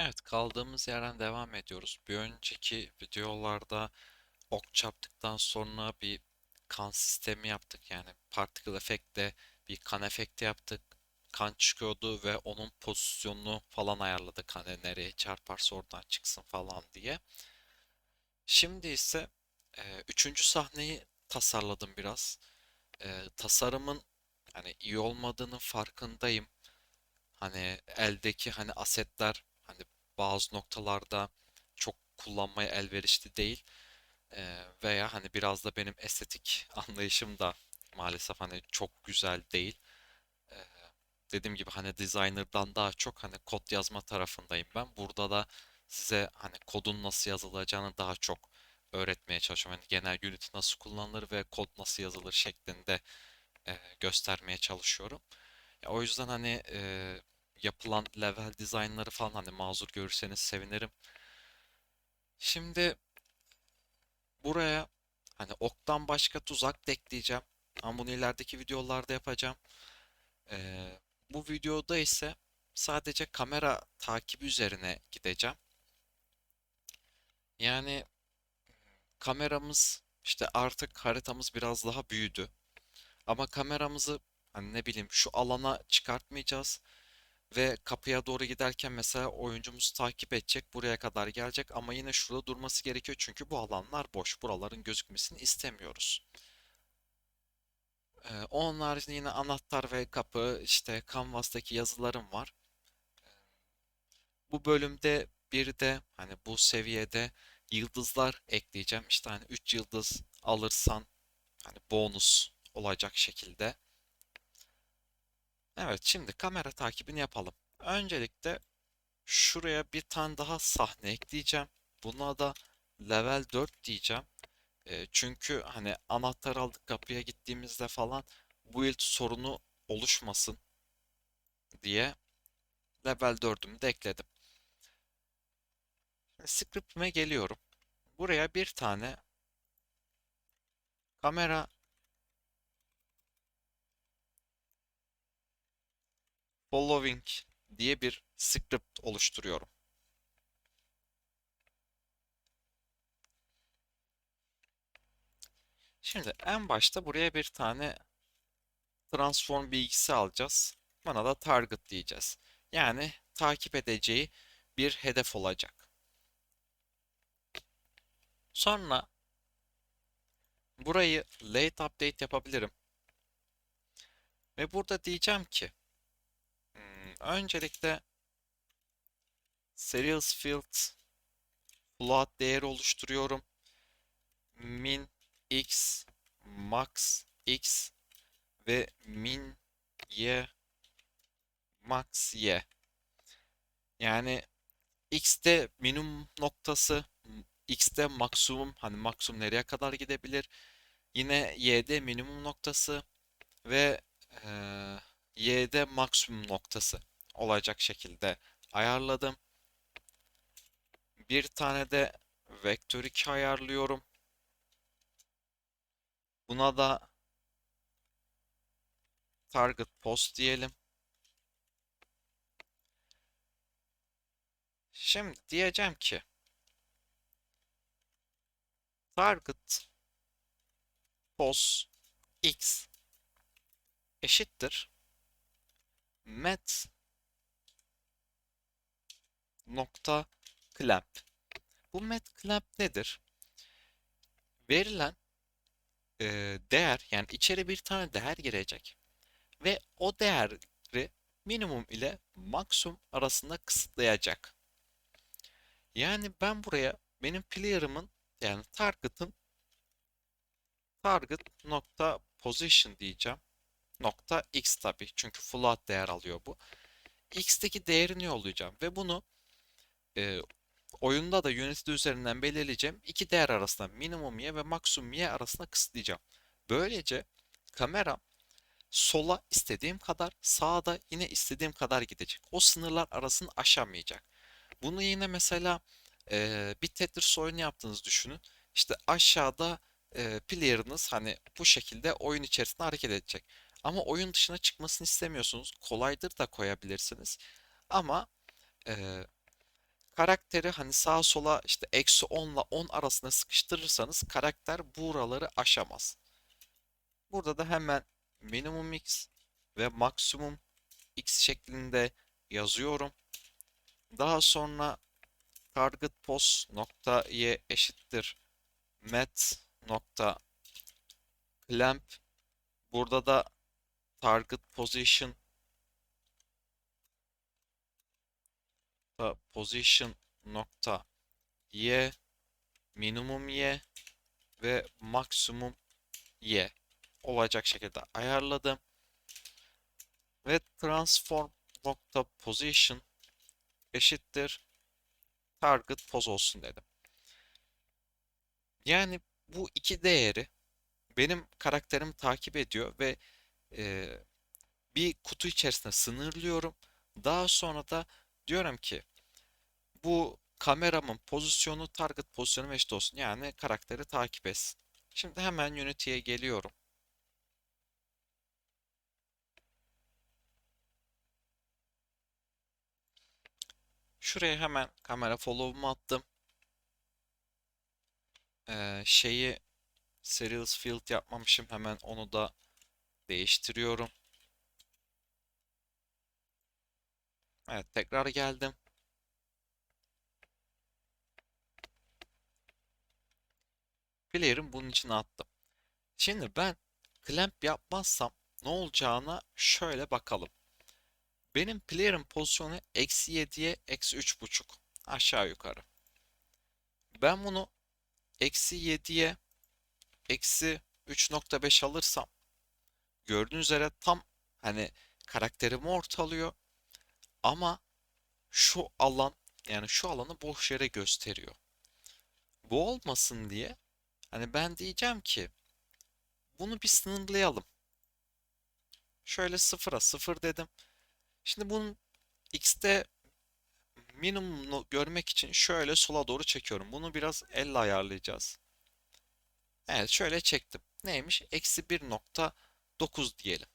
Evet, kaldığımız yerden devam ediyoruz. Bir önceki videolarda ok çarptıktan sonra bir kan sistemi yaptık. Yani particle effect'te bir kan efekti yaptık. Kan çıkıyordu ve onun pozisyonunu falan ayarladık. Hani nereye çarparsa oradan çıksın falan diye. Şimdi ise e, üçüncü sahneyi tasarladım biraz. E, tasarımın hani iyi olmadığının farkındayım. Hani eldeki hani asetler bazı noktalarda çok kullanmaya elverişli değil. Ee, veya hani biraz da benim estetik anlayışım da maalesef hani çok güzel değil. Ee, dediğim gibi hani designer'dan daha çok hani kod yazma tarafındayım ben. Burada da size hani kodun nasıl yazılacağını daha çok öğretmeye çalışıyorum. Hani genel Unity nasıl kullanılır ve kod nasıl yazılır şeklinde e, göstermeye çalışıyorum. Ya o yüzden hani e, yapılan level dizaynları falan hani mazur görürseniz sevinirim. Şimdi buraya hani oktan başka tuzak da ekleyeceğim. Ama bunu ilerideki videolarda yapacağım. Ee, bu videoda ise sadece kamera takibi üzerine gideceğim. Yani kameramız işte artık haritamız biraz daha büyüdü. Ama kameramızı hani ne bileyim şu alana çıkartmayacağız. Ve kapıya doğru giderken mesela oyuncumuz takip edecek, buraya kadar gelecek ama yine şurada durması gerekiyor çünkü bu alanlar boş. Buraların gözükmesini istemiyoruz. Ee, yine anahtar ve kapı, işte Canvas'taki yazılarım var. Bu bölümde bir de hani bu seviyede yıldızlar ekleyeceğim. İşte hani 3 yıldız alırsan hani bonus olacak şekilde. Evet, şimdi kamera takibini yapalım. Öncelikle Şuraya bir tane daha sahne ekleyeceğim. Buna da level 4 diyeceğim. E, çünkü hani anahtar aldık kapıya gittiğimizde falan build sorunu oluşmasın diye level 4'ümü de ekledim. Script'ime geliyorum. Buraya bir tane kamera following diye bir script oluşturuyorum. Şimdi en başta buraya bir tane transform bilgisi alacağız. Buna da target diyeceğiz. Yani takip edeceği bir hedef olacak. Sonra burayı late update yapabilirim. Ve burada diyeceğim ki öncelikle serials field float değeri oluşturuyorum. min x max x ve min y max y. Yani x'te minimum noktası, x'te maksimum hani maksimum nereye kadar gidebilir? Yine y'de minimum noktası ve e, y'de maksimum noktası olacak şekilde ayarladım. Bir tane de vektör 2 ayarlıyorum. Buna da target post diyelim. Şimdi diyeceğim ki target post x eşittir met nokta clamp. Bu met clamp nedir? Verilen e, değer yani içeri bir tane değer girecek ve o değeri minimum ile maksimum arasında kısıtlayacak. Yani ben buraya benim player'ımın yani target'ın target nokta position diyeceğim. Nokta x tabi çünkü float değer alıyor bu. x'teki değerini yollayacağım ve bunu e, oyunda da Unity'de üzerinden belirleyeceğim iki değer arasında minimum y ve maksimum y arasında kısıtlayacağım. Böylece kamera sola istediğim kadar, sağda yine istediğim kadar gidecek. O sınırlar arasını aşamayacak. Bunu yine mesela e, bir Tetris oyunu yaptığınızı düşünün. İşte aşağıda e, player'ınız hani bu şekilde oyun içerisinde hareket edecek. Ama oyun dışına çıkmasını istemiyorsunuz. Kolaydır da koyabilirsiniz. Ama e, Karakteri hani sağa sola işte eksi 10 ile 10 arasında sıkıştırırsanız karakter buraları aşamaz. Burada da hemen minimum x ve maksimum x şeklinde yazıyorum. Daha sonra target pos nokta y eşittir met nokta clamp burada da target position da position nokta y minimum y ve maksimum y olacak şekilde ayarladım ve transform nokta position eşittir target pose olsun dedim. Yani bu iki değeri benim karakterimi takip ediyor ve e, bir kutu içerisinde sınırlıyorum. Daha sonra da diyorum ki bu kameramın pozisyonu target pozisyonu eşit olsun. Yani karakteri takip etsin. Şimdi hemen Unity'ye geliyorum. Şuraya hemen kamera follow'umu attım. Ee, şeyi Serials Field yapmamışım. Hemen onu da değiştiriyorum. Evet tekrar geldim. Player'ın bunun için attım. Şimdi ben clamp yapmazsam ne olacağına şöyle bakalım. Benim player'ın pozisyonu eksi 7'ye eksi 3.5 aşağı yukarı. Ben bunu eksi 7'ye eksi 3.5 alırsam gördüğünüz üzere tam hani karakterimi ortalıyor ama şu alan yani şu alanı boş yere gösteriyor. Bu olmasın diye hani ben diyeceğim ki bunu bir sınırlayalım. Şöyle sıfıra sıfır dedim. Şimdi bunun x'te minimumunu görmek için şöyle sola doğru çekiyorum. Bunu biraz elle ayarlayacağız. Evet şöyle çektim. Neymiş? Eksi 1.9 diyelim.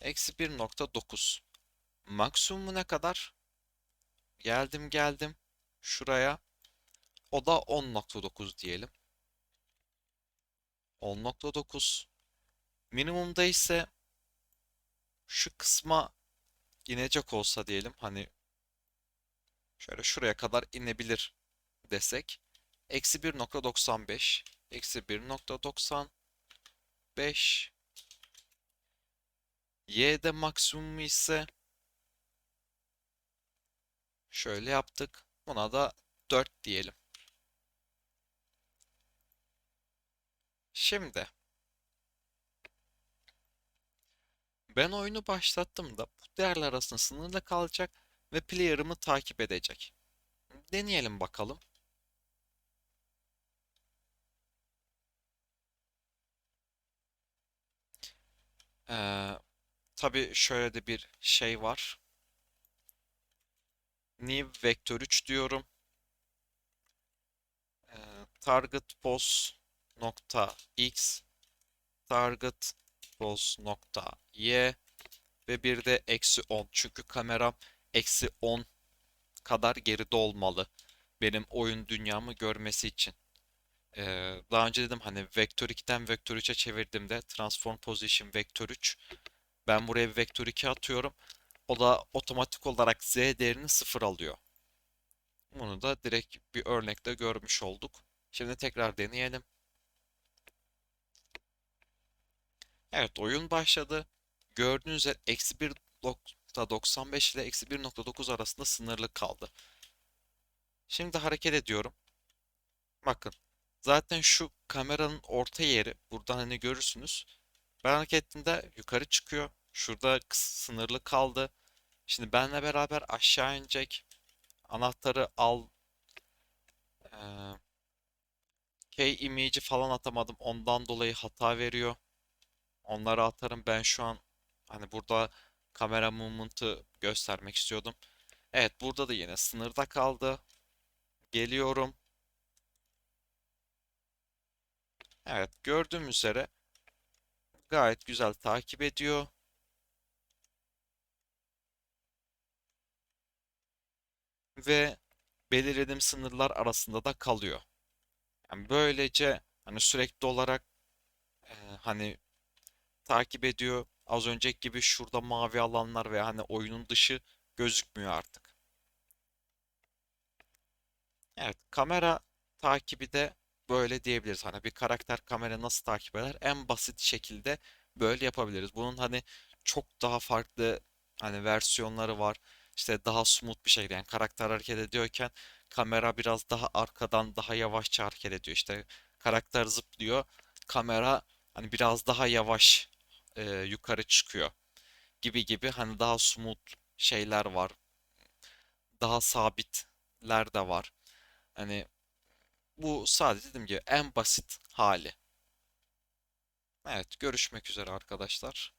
Eksi 1.9. Maksimumu ne kadar? Geldim geldim. Şuraya. O da 10.9 diyelim. 10.9. Minimumda ise şu kısma inecek olsa diyelim hani şöyle şuraya kadar inebilir desek eksi 1.95 eksi 1.95 y'de maksimumu ise şöyle yaptık buna da 4 diyelim şimdi Ben oyunu başlattığımda bu değerler arasında sınırlı kalacak ve player'ımı takip edecek. Deneyelim bakalım. Ee, tabii şöyle de bir şey var. New vektör 3 diyorum. Ee, target pos nokta x target pos nokta y ve bir de eksi 10. Çünkü kameram eksi 10 kadar geride olmalı. Benim oyun dünyamı görmesi için. Ee, daha önce dedim hani vektör 2'den vektör 3'e çevirdiğimde transform position vektör 3 ben buraya vektör 2 atıyorum. O da otomatik olarak z değerini 0 alıyor. Bunu da direkt bir örnekte görmüş olduk. Şimdi tekrar deneyelim. Evet oyun başladı. Gördüğünüz üzere eksi 1.95 ile eksi 1.9 arasında sınırlı kaldı. Şimdi hareket ediyorum. Bakın. Zaten şu kameranın orta yeri. Buradan hani görürsünüz. Ben hareket ettiğimde yukarı çıkıyor. Şurada sınırlı kaldı. Şimdi benle beraber aşağı inecek. Anahtarı al. Ee, key image'i falan atamadım. Ondan dolayı hata veriyor. Onları atarım. Ben şu an hani burada kamera movement'ı göstermek istiyordum. Evet burada da yine sınırda kaldı. Geliyorum. Evet gördüğüm üzere gayet güzel takip ediyor. Ve belirlediğim sınırlar arasında da kalıyor. Yani böylece hani sürekli olarak e, hani takip ediyor. Az önceki gibi şurada mavi alanlar ve hani oyunun dışı gözükmüyor artık. Evet, kamera takibi de böyle diyebiliriz. Hani bir karakter kamera nasıl takip eder? En basit şekilde böyle yapabiliriz. Bunun hani çok daha farklı hani versiyonları var. İşte daha smooth bir şekilde yani karakter hareket ediyorken kamera biraz daha arkadan daha yavaşça hareket ediyor. İşte karakter zıplıyor, kamera hani biraz daha yavaş e, yukarı çıkıyor gibi gibi hani daha smooth şeyler var. Daha sabitler de var. Hani bu sadece dediğim gibi en basit hali. Evet, görüşmek üzere arkadaşlar.